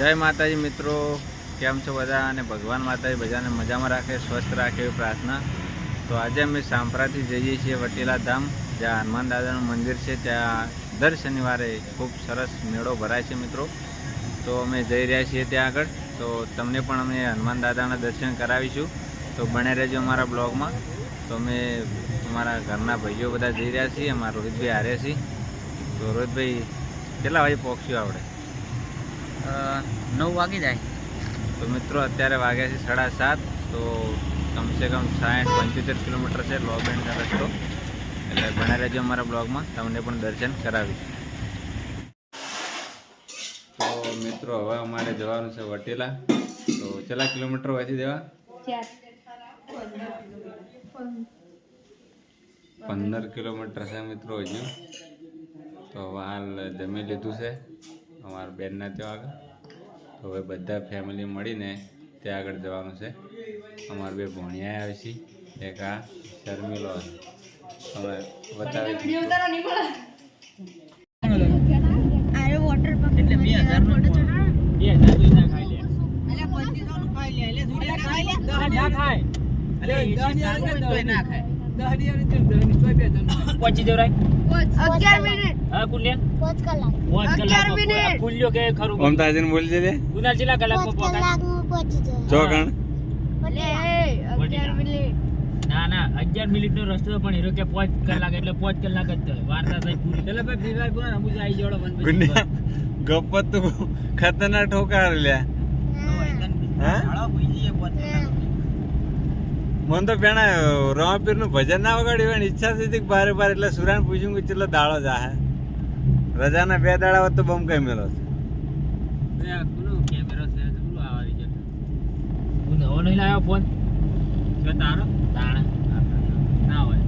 જય માતાજી મિત્રો કેમ છો બધા? અને ભગવાન માતાજી બધાને મજામાં રાખે સ્વસ્થ રાખે એવી પ્રાર્થના. તો આજે અમે સાંપ્રાથી જઈએ છીએ વટીલા ધામ જ્યાં હનુમાન દાદાનું મંદિર છે. ત્યાં દર શનિવારે ખૂબ સરસ મેળો ભરાય છે મિત્રો. તો અમે જઈ રહ્યા છીએ ત્યાં આગળ. તો તમને પણ અમે હનુમાન દાદાના દર્શન કરાવીશું. તો બને રહેજો અમારા બ્લોગમાં. તો અમે અમારા ઘરના ભાઈઓ બધા જઈ રહ્યા છીએ. અમારા રોહિતભાઈ હારે છીએ તો રોહિતભાઈ કેટલા વાગે પહોંચ્યું અ, નવ વાગી જાય. તો મિત્રો અત્યારે વાગ્યા છે સાડા સાત તો કમસે કમ સાઠ પંચોતેર કિલોમીટર છે લો બેન્ડનો રસ્તો. એટલે બના રહેજો અમારા બ્લોગમાં તમને પણ દર્શન કરાવીશ. તો મિત્રો હવે અમારે જવાનું છે વટેલા. તો કેટલા કિલોમીટર વાંચી દેવા? પંદર કિલોમીટર છે મિત્રો હજુ. તો હાલ જમી લીધું છે. અમારા બેનના ત્યાં આગળ. તો હવે બધા ફેમિલી મળીને ત્યાં આગળ જવાનું છે. અમારા બે ભણિયા આવે છે. એક આ શર્મિલો હવે બતાવે પહોંચી જવરાય અગિયાર મિનિટ. હા કુલ્યા? પાંચ કલાક. પાંચ કલાક કુલ્યો કે ખરું? ઓમ તાજીને બોલી પહોંચી જાય ચોકણ અગિયાર મિનિટ. ના ના અગિયાર મિનિટ નો રસ્તો પણ હીરો કે પાંચ કલાક એટલે પાંચ કલાક જ થાય. વાર્તા થઈ પૂરી. એટલે ભાઈ ફીરવાર કોણ અમુક આવી જોડો ગુંડિયા ગપ્પત તો ખતરનાક ઠોકાર લ્યા હા? મને તો પેણા રમાપીરનું ભજન ના વગાડ્યું ઈચ્છા થઈ હતી કે બારે બાર એટલે સુરાન પૂછ્યું કે ચેટલો દાળો જાહે. રજાના બે દાડા હોત તો બમ કઈ મેલો છે? કેમેરો છે બોલો આવારી છે? હું નવો નહીં લાવ્યો ફોન કે તારો? તાણે. ના હોય.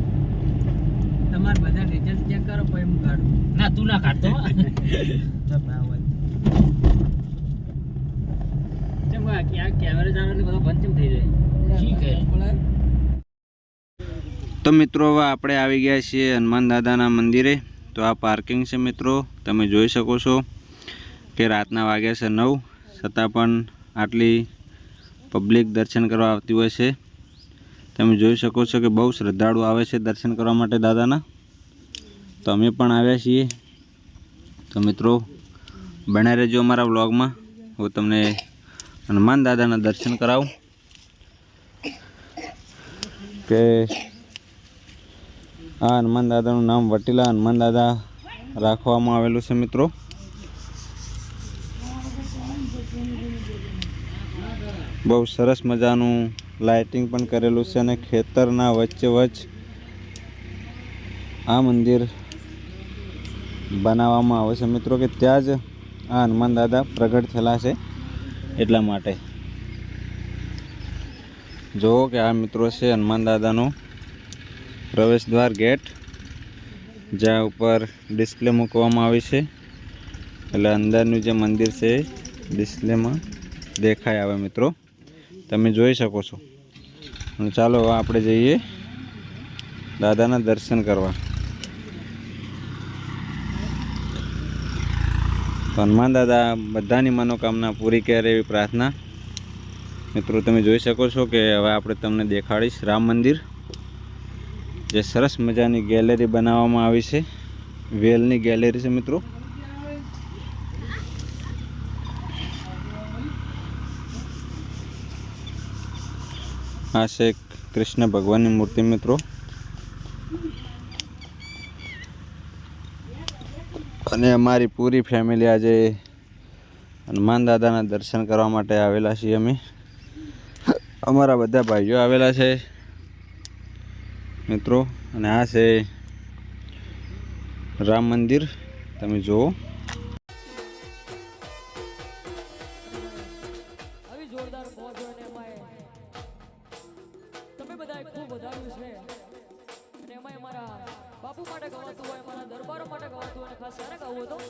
તમારે બધા રિઝલ્ટ ચેક કરો પછી હું કાઢું. ના તું ના કાઢતો ચમ આ કે આ કેમેરા ચાલુ એટલે બધો બંધ થઈ જાય? ઠીક હે તો મિત્રો હવે આપણે આવી ગયા છીએ હનુમાન દાદાના મંદિરે. તો આ પાર્કિંગ છે મિત્રો, તમે જોઈ શકો છો કે રાતના વાગ્યા છે નવ, છતાં પણ આટલી પબ્લિક દર્શન કરવા આવતી હોય છે. તમે જોઈ શકો છો કે બહુ શ્રદ્ધાળુ આવે છે દર્શન કરવા માટે દાદાના. તો અમે પણ આવ્યા છીએ. તો મિત્રો, બન્યા રહેજો અમારા વ્લોગમાં. હું તમને હનુમાન દાદાના દર્શન કરાવું. કે આ હનુમાન દાદાનું નામ વટીલા હનુમાન દાદા રાખવામાં આવેલું છે, મિત્રો. બહુ સરસ મજાનું લાઇટિંગ પણ કરેલું છે અને ખેતરના વચ્ચે વચ્ચ આ મંદિર બનાવવામાં આવે છે, મિત્રો, કે ત્યાં જ આ હનુમાન દાદા પ્રગટ થયેલા છે એટલા માટે. જુઓ કે આ મિત્રો છે હનુમાન દાદાનો પ્રવેશ દ્વાર ગેટ, જ્યાં ઉપર ડિસ્પ્લે મૂકવામાં આવી છે. એટલે અંદરનું જે મંદિર છે ડિસ્પ્લેમાં દેખાય આવે મિત્રો. તમે જોઈ શકો છો. ચાલો આપણે જઈએ દાદાના દર્શન કરવા. હનુમાન દાદા, બધાની મનોકામના પૂરી કરે એવી પ્રાર્થના. મિત્રો, તમે જોઈ શકો છો કે હવે આપણે તમને દેખાડીશ રામ મંદિર. જે સરસ મજાની ગેલેરી બનાવવામાં આવી છે. વેલની ગેલેરી છે મિત્રો. આ છે કૃષ્ણ ભગવાનની મૂર્તિ મિત્રો. અને અમારી પૂરી ફેમિલી આજે હનુમાન દાદાના દર્શન કરવા માટે આવેલા છીએ અમે. અમારા બધા ભાઈઓ આવેલા છે. મિત્રો, અને આ છે રામ મંદિર. તમે જુઓ. બાપુ માટે ગવાતું હોય મારા દરબારો માટે ગવાતું હોય ખાસ ક્યારે ગાવું હતું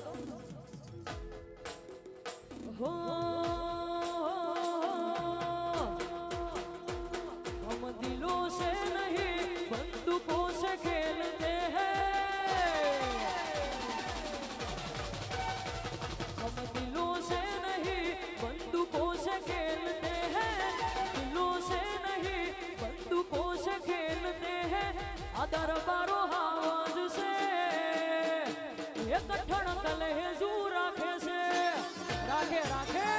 kid, I kid.